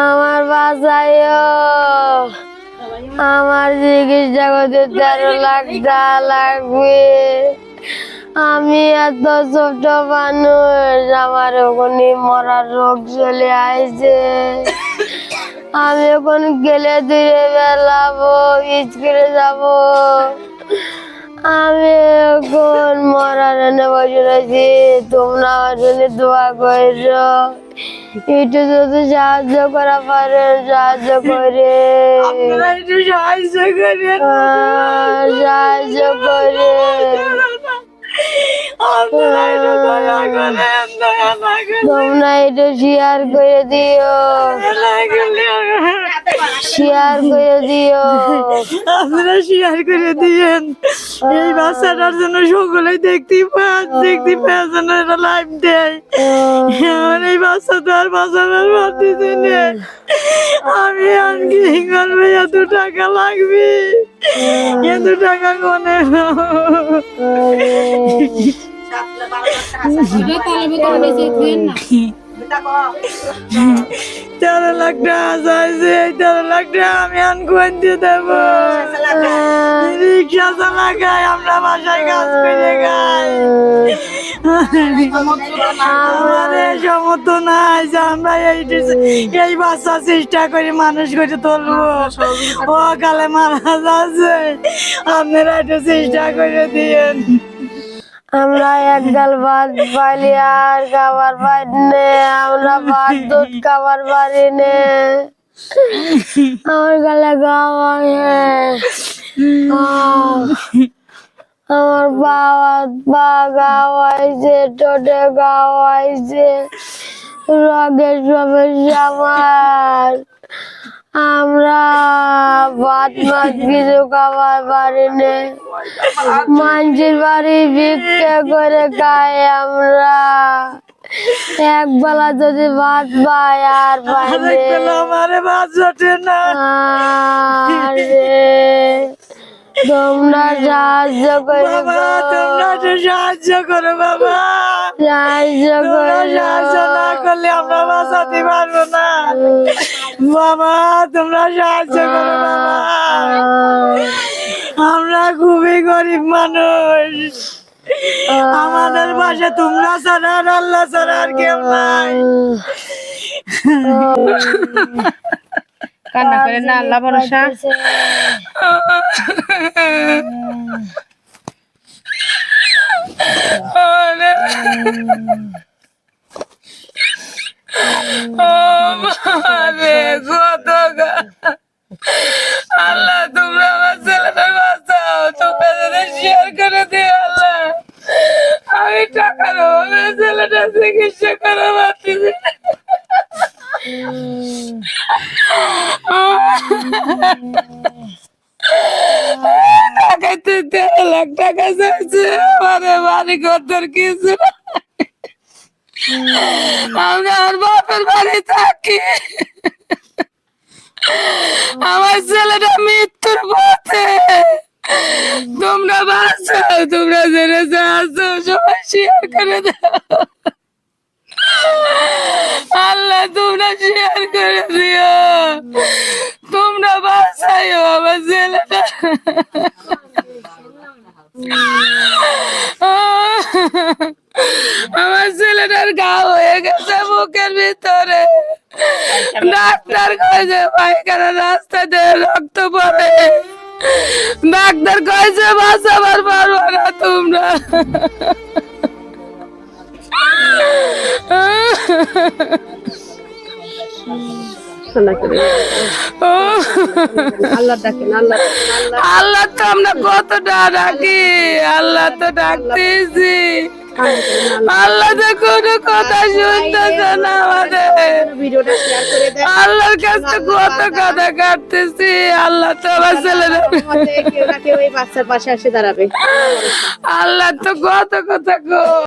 আমার বাসায় আমার চিকিৎসা করতে তেরো লাখ টাকা লাগবে। আমি এত ছোট মানুষ, আমার ওখানে মরার রোগ চলে আসছে আমি ওখানে গেলে দূরে বেলাবো ইচ করে যাব। আমি এখন মরার বসে তোমরা আমার জন্য দোয়া করো একটু যদি সাহায্য করা পারেন সাহায্য করে। সাহায্য করে। তোমরা একটু শেয়ার করে দিও। শেয়ার করে দিও। আপনারা শেয়ার করে দিয়েন। এই বাচ্চাটার জন্য সকলে দেখতে পান দেখতে পাওয়ার জন্য এটা লাইভ দেয়। আমার এই বাচ্চা তো আর বাঁচানোর পারতেছি না। আমি আর কি করব এত টাকা লাগবে? এত টাকা কোনে তেরো লাখ টাকা চাইছে তেরো লাখ টাকা আমি আন দিয়ে দেবো। রিক্সা চালাকায় আমরা বাসায় কাজ করে খাই। আমাদের সমর্থ নাই যে আমরা এই এই বাচ্চা চেষ্টা করে মানুষ করে তুলবো। ও কালে মারা যাচ্ছে। আপনারা একটু চেষ্টা করে দিয়েন। আমরা এক গাল ভাত পাইলি আর খাবার পাই আমরা ভাত, দুধ খাবার পারি নে আমার গালে গাওয়া আমার বাবা পা গাওয়াইছে টোটে গাওয়াইছে রগের সমস্যা আমার। আমরা ভাত, মাছ, কিছু খাবার পারি নে মানুষের বাড়ি ভিক্ষা করে খাই আমরা। এক বেলা যদি ভাত পাই আর নে। আমারে বাচ্চাটে না। আর রে, তোমরা সাহায্য করে তোমরা সাহায্য করো বাবা। সাহায্য করে। সাহায্য না করলে আমরা বাঁচাতে পারব না। বাবা তোমরা সাহায্য করো বাবা। আমরা খুবই গরিব মানুষ। আমাদের পাশে তোমরা ছাড়া আর আল্লাহ ছাড়া আর কেউ নাই। কান্না করে না আল্লাহ ভরসা। আল্লাহ চিকিৎসা করা না। টাকাতে তেরো লাখ টাকা চাইছে আমারে বাড়ি ঘর কিছু। আমি আমার বাপের বাড়ি থাকি আমার ছেলেটা মৃত্যুর পথে তোমরা বাঁচাও তোমরা জেনে আছো সবাই শেয়ার করে দাও আল্লাহ, তোমরা শেয়ার করে দিও। তোমরা বাঁচাইও আমার ছেলেটা। আমার ছেলেটার গা হয়ে গেছে বুকের ভিতরে। ডাক্তার কয়েছে পায়খানা রাস্তা দিয়ে রক্ত পড়ে। ডাক্তার কয়েছে বাঁচাবার পারব না তোমরা। আল্লাহ তো আমরা কত ডাকি আল্লাহ তো ডাকতেছি। আল্লাহ তো কোনো কথা শুনতেছে না আমাদের। আল্লাহর কাছে কত কথা কাটতেছি আল্লাহ তো আমার ছেলেরা বাচ্চার পাশে এসে দাঁড়াবে। আল্লাহ তো কত কথা গো